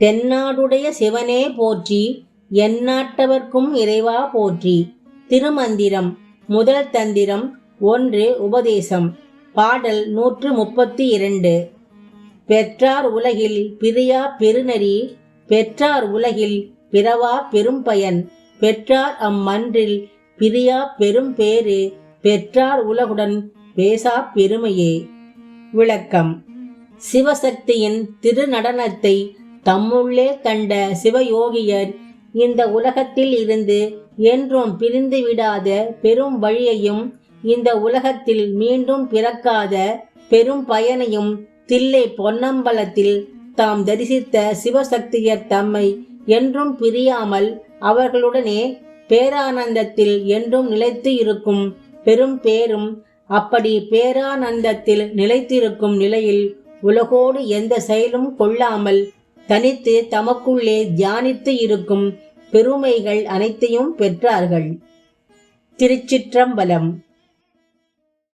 தென்னாடுடைய சிவனே போற்றி எந்நாட்டவர்க்கும் இறைவா போற்றி. திருமந்திரம் முதல் தந்திரம் ஒன்று உபதேசம். பாடல் நூற்று முப்பத்தி இரண்டு. பெற்றார் உலகில் பிரியா பெருநெறி பெற்றார் உலகில் பிறவா பெரும்பயன். பெற்றார் அம்மன்றில் பிரியா பெரும் பேறு பெற்றார் உலகுடன் பேசா பெருமையே. விளக்கம். சிவசக்தியின் திருநடனத்தை தம்முள்ளே கண்ட சிவயோகியர் இந்த உலகத்தில் இருந்து என்றும் பிரிந்து விடாத பெரும் வழியையும் இந்த உலகத்தில் மீண்டும் பிறக்காத பெரும் பயனையும் தில்லை பொன்னம்பலத்தில் தாம் தரிசித்த சிவசக்தியர் தம்மை என்றும் பிரியாமல் அவர்களுடனே பேரானந்தத்தில் என்றும் நிலைத்து இருக்கும் பெரும் பேரும் அப்படி பேரானந்தத்தில் நிலைத்திருக்கும் நிலையில் உலகோடு எந்த செயலும் கொள்ளாமல் தனித்து தமக்குள்ளே தியானித்து இருக்கும் பெருமைகள் அனைத்தையும் பெற்றார்கள். திருச்சிற்றம்பலம்